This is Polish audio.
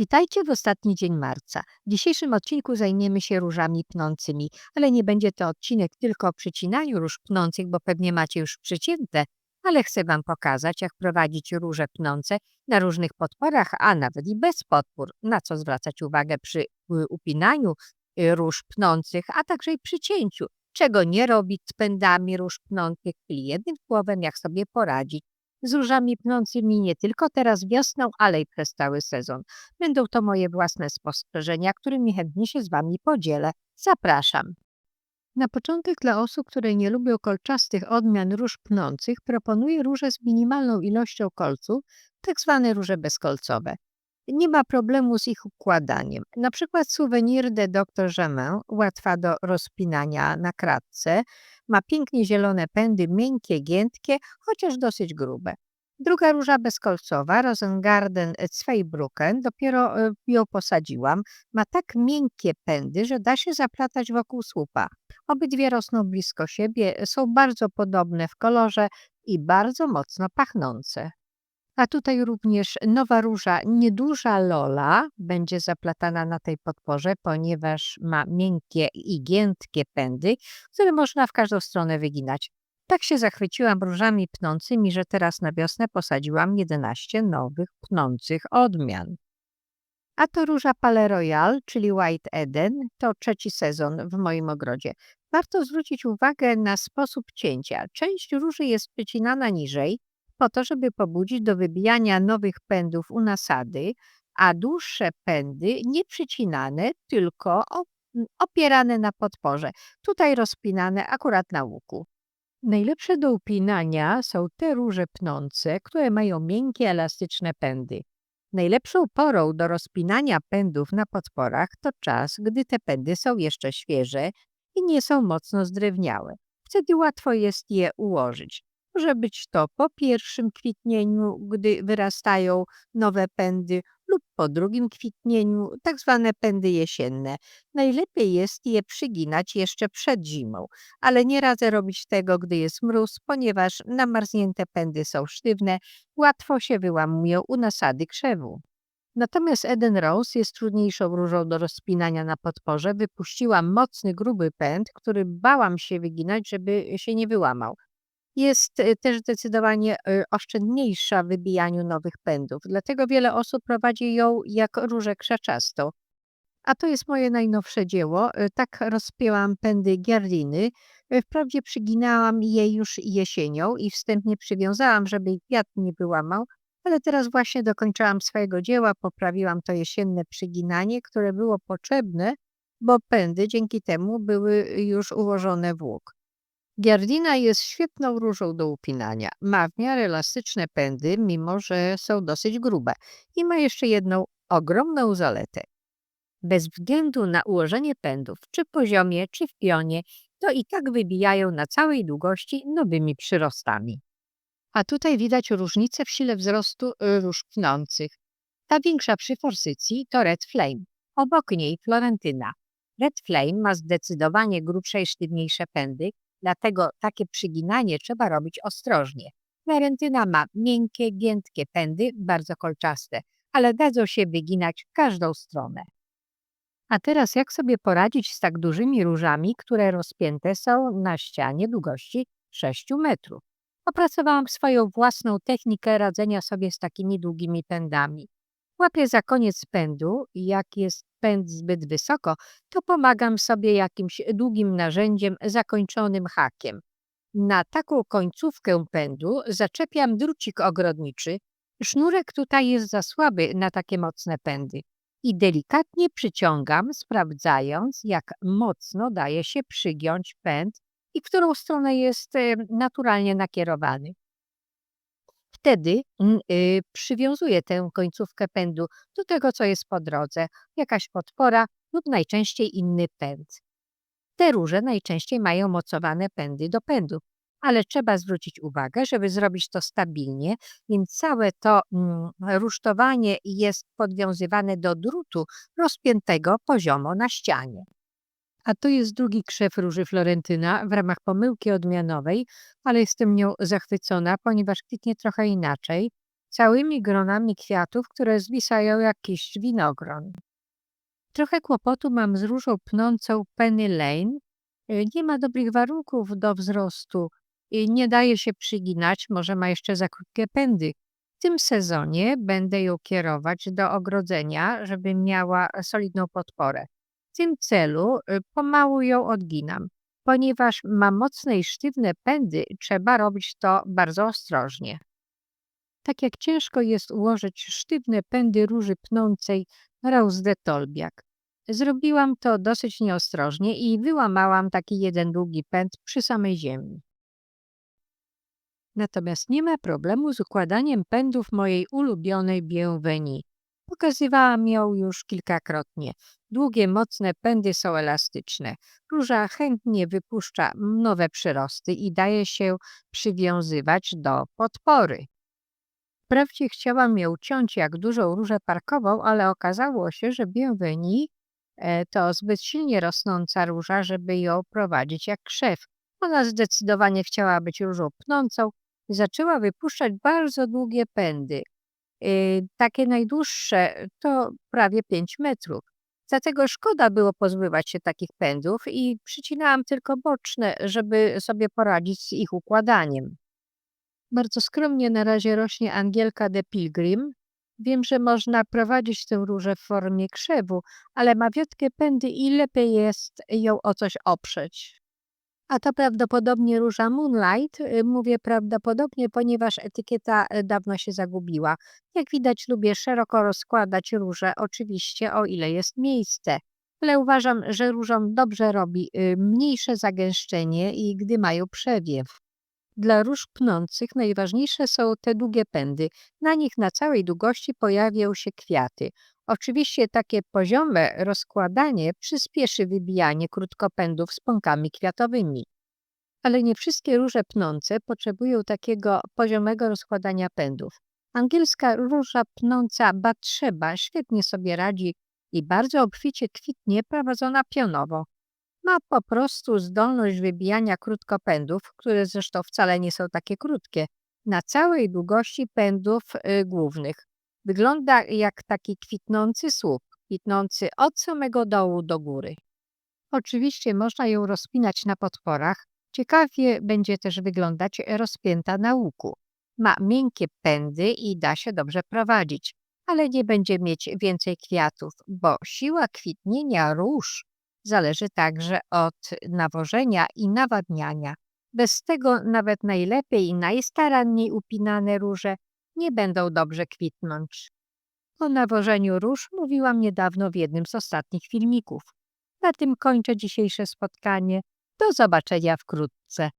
Witajcie w ostatni dzień marca. W dzisiejszym odcinku zajmiemy się różami pnącymi, ale nie będzie to odcinek tylko o przycinaniu róż pnących, bo pewnie macie już przycięte, ale chcę Wam pokazać, jak prowadzić róże pnące na różnych podporach, a nawet i bez podpór, na co zwracać uwagę przy y, upinaniu y, róż pnących, a także i przy cięciu, czego nie robić z pędami róż pnących, czyli jednym słowem, jak sobie poradzić z różami pnącymi nie tylko teraz wiosną, ale i przez cały sezon. Będą to moje własne spostrzeżenia, którymi chętnie się z Wami podzielę. Zapraszam. Na początek dla osób, które nie lubią kolczastych odmian róż pnących, proponuję róże z minimalną ilością kolców, tak zwane róże bezkolcowe. Nie ma problemu z ich układaniem. Na przykład Souvenir de Dr. Jamin, łatwa do rozpinania na kratce, ma pięknie zielone pędy, miękkie, giętkie, chociaż dosyć grube. Druga róża bezkolcowa, Rosengarten Zweibrücken, dopiero e, ją posadziłam. Ma tak miękkie pędy, że da się zaplatać wokół słupa. Obydwie rosną blisko siebie, są bardzo podobne w kolorze i bardzo mocno pachnące. A tutaj również nowa róża, nieduża Lola, będzie zaplatana na tej podporze, ponieważ ma miękkie i giętkie pędy, które można w każdą stronę wyginać. Tak się zachwyciłam różami pnącymi, że teraz na wiosnę posadziłam 11 nowych pnących odmian. A to róża Palais Royal, czyli White Eden, to trzeci sezon w moim ogrodzie. Warto zwrócić uwagę na sposób cięcia. Część róży jest przycinana niżej, po to, żeby pobudzić do wybijania nowych pędów u nasady, a dłuższe pędy nie przycinane, tylko opierane na podporze. Tutaj rozpinane akurat na łuku. Najlepsze do upinania są te róże pnące, które mają miękkie, elastyczne pędy. Najlepszą porą do rozpinania pędów na podporach to czas, gdy te pędy są jeszcze świeże i nie są mocno zdrewniałe. Wtedy łatwo jest je ułożyć. Może być to po pierwszym kwitnieniu, gdy wyrastają nowe pędy, lub po drugim kwitnieniu, tak zwane pędy jesienne. Najlepiej jest je przyginać jeszcze przed zimą, ale nie radzę robić tego, gdy jest mróz, ponieważ namarznięte pędy są sztywne, łatwo się wyłamują u nasady krzewu. Natomiast Eden Rose jest trudniejszą różą do rozpinania na podporze. Wypuściłam mocny, gruby pęd, który bałam się wyginać, żeby się nie wyłamał. Jest y, też zdecydowanie y, oszczędniejsza w wybijaniu nowych pędów, dlatego wiele osób prowadzi ją jak różę krzaczastą. A to jest moje najnowsze dzieło. Y, tak rozpięłam pędy giardiny. Wprawdzie przyginałam je już jesienią i wstępnie przywiązałam, żeby ich wiatr nie wyłamał, ale teraz właśnie dokończyłam swojego dzieła, poprawiłam to jesienne przyginanie, które było potrzebne, bo pędy dzięki temu były już ułożone w łuk. Giardina jest świetną różą do upinania. Ma w miarę elastyczne pędy, mimo że są dosyć grube. I ma jeszcze jedną ogromną zaletę. Bez względu na ułożenie pędów, czy poziomie, czy w pionie, to i tak wybijają na całej długości nowymi przyrostami. A tutaj widać różnicę w sile wzrostu y, róż pnących. Ta większa przy forsycji to Red Flame, obok niej Florentyna. Red Flame ma zdecydowanie grubsze i sztywniejsze pędy, Dlatego takie przyginanie trzeba robić ostrożnie. Florentyna ma miękkie, giętkie pędy, bardzo kolczaste, ale dadzą się wyginać w każdą stronę. A teraz jak sobie poradzić z tak dużymi różami, które rozpięte są na ścianie długości 6 metrów? Opracowałam swoją własną technikę radzenia sobie z takimi długimi pędami. Łapię za koniec pędu jak jest pęd zbyt wysoko, to pomagam sobie jakimś długim narzędziem zakończonym hakiem. Na taką końcówkę pędu zaczepiam drucik ogrodniczy. Sznurek tutaj jest za słaby na takie mocne pędy. I delikatnie przyciągam, sprawdzając, jak mocno daje się przygiąć pęd i którą stronę jest naturalnie nakierowany. Wtedy y, przywiązuję tę końcówkę pędu do tego, co jest po drodze, jakaś podpora lub najczęściej inny pęd. Te róże najczęściej mają mocowane pędy do pędu, ale trzeba zwrócić uwagę, żeby zrobić to stabilnie, więc całe to mm, rusztowanie jest podwiązywane do drutu rozpiętego poziomo na ścianie. A to jest drugi krzew róży Florentyna w ramach pomyłki odmianowej, ale jestem nią zachwycona, ponieważ kwitnie trochę inaczej. całymi gronami kwiatów, które zwisają jak kiść winogron. Trochę kłopotu mam z różą pnącą Penny Lane. Y, Nie ma dobrych warunków do wzrostu. y, Nie daje się przyginać, może ma jeszcze za krótkie pędy. W tym sezonie będę ją kierować do ogrodzenia, żeby miała solidną podporę. Tym celu y, pomału ją odginam. Ponieważ ma mocne i sztywne pędy, trzeba robić to bardzo ostrożnie. Tak jak ciężko jest ułożyć sztywne pędy róży pnącej Rose de Tolbiac. Zrobiłam to dosyć nieostrożnie i wyłamałam taki jeden długi pęd przy samej ziemi. Natomiast nie ma problemu z układaniem pędów mojej ulubionej Bienvenue. Pokazywałam ją już kilkakrotnie. Długie, mocne pędy są elastyczne. Róża chętnie wypuszcza nowe przyrosty i daje się przywiązywać do podpory. Wprawdzie chciałam ją ciąć jak dużą różę parkową, ale okazało się, że Bienvenue e, to zbyt silnie rosnąca róża, żeby ją prowadzić jak krzew. Ona zdecydowanie chciała być różą pnącą i zaczęła wypuszczać bardzo długie pędy. Y, Takie najdłuższe to prawie 5 metrów. Dlatego szkoda było pozbywać się takich pędów i przycinałam tylko boczne, żeby sobie poradzić z ich układaniem. Bardzo skromnie na razie rośnie Angielka de Pilgrim. Wiem, że można prowadzić tę różę w formie krzewu, ale ma wiotkie pędy i lepiej jest ją o coś oprzeć. A to prawdopodobnie róża Moonlight. Y, Mówię prawdopodobnie, ponieważ etykieta y, dawno się zagubiła. Jak widać, lubię szeroko rozkładać róże, oczywiście o ile jest miejsce. Ale uważam, że różom dobrze robi y, mniejsze zagęszczenie i gdy mają przewiew. Dla róż pnących najważniejsze są te długie pędy. Na nich na całej długości pojawią się kwiaty. Oczywiście takie poziome rozkładanie przyspieszy wybijanie krótkopędów z pąkami kwiatowymi. Ale nie wszystkie róże pnące potrzebują takiego poziomego rozkładania pędów. Angielska róża pnąca Batrzeba świetnie sobie radzi i bardzo obficie kwitnie prowadzona pionowo. Ma po prostu zdolność wybijania krótkopędów, które zresztą wcale nie są takie krótkie, na całej długości pędów y, głównych. Wygląda jak taki kwitnący słup, kwitnący od samego dołu do góry. Oczywiście można ją rozpinać na podporach. Ciekawie będzie też wyglądać rozpięta na łuku. Ma miękkie pędy i da się dobrze prowadzić, ale nie będzie mieć więcej kwiatów, bo siła kwitnienia róż zależy także od nawożenia i nawadniania. Bez tego nawet najlepiej i najstaranniej upinane róże nie będą dobrze kwitnąć. O nawożeniu róż mówiłam niedawno w jednym z ostatnich filmików. Na tym kończę dzisiejsze spotkanie. Do zobaczenia wkrótce.